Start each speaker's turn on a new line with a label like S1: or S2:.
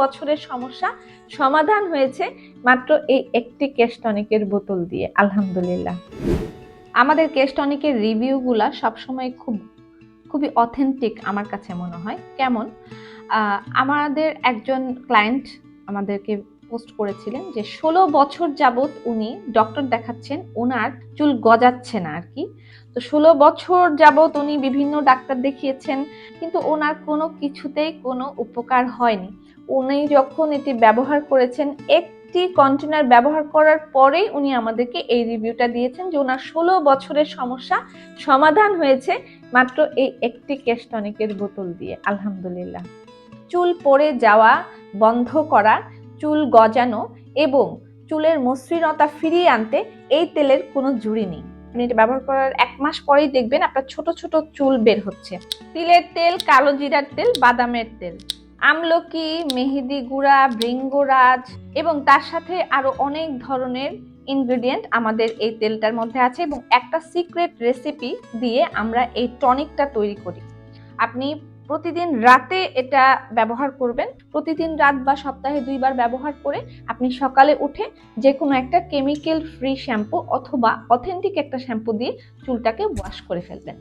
S1: বছরের সমস্যা, সমাধান হয়েছে মাত্র এই একটি কেস্টনিকের বোতল দিয়ে, আলহামদুলিল্লাহ। আমাদের কেস্টনিকের রিভিউগুলা সবসময় খুব, খুবই অথেন্টিক আমার কাছে মনে হয়। কেমন? আমাদের একজন ক্লায়েন্ট আমাদেরকে পোস্ট করেছিলেন যে, ষোলো বছর যাবত উনি ডক্টর দেখাচ্ছেন ওনার চুল গজাচ্ছে না আর কি। তো ষোলো বছর যাবত উনি বিভিন্ন ডাক্তার দেখিয়েছেন, কিন্তু ওনার কোনো কিছুতেই কোনো উপকার হয়নি। উনি যখন এটি ব্যবহার করেছেন, একটি কন্টেনার ব্যবহার করার পরেই উনি আমাদেরকে এই রিভিউটা দিয়েছেন যে ওনার ষোলো বছরের সমস্যা সমাধান হয়েছে মাত্র এই একটি কেস্টনিকের বোতল দিয়ে, আলহামদুলিল্লাহ। চুল পড়ে যাওয়া, বন্ধ করা, চুল গজানো এবং চুলের মসৃণতা ফিরিয়ে আনতে এই তেলের কোনো জুড়ি নেই। আপনি এটা ব্যবহার করার এক মাস পরেই দেখবেন আপনার ছোট ছোট চুল বের হচ্ছে। তিলের তেল, কালো জিরার তেল, বাদামের তেল। আমলকি, মেহেদি গুঁড়া ভৃঙ্গরাজ এবং তার সাথে আরও অনেক ধরনের ইনগ্রেডিয়েন্ট আমাদের এই তেলটার মধ্যে আছে এবং একটা সিক্রেট রেসিপি দিয়ে আমরা এই টনিকটা তৈরি করি। আপনি প্রতিদিন রাতে এটা ব্যবহার করবেন। প্রতিদিন রাত বা সপ্তাহে দুইবার ব্যবহার করে আপনি সকালে উঠে যে কোনো একটা কেমিক্যাল ফ্রি শ্যাম্পু অথবা অথেন্টিক একটা শ্যাম্পু দিয়ে চুলটাকে ওয়াশ করে ফেলবেন।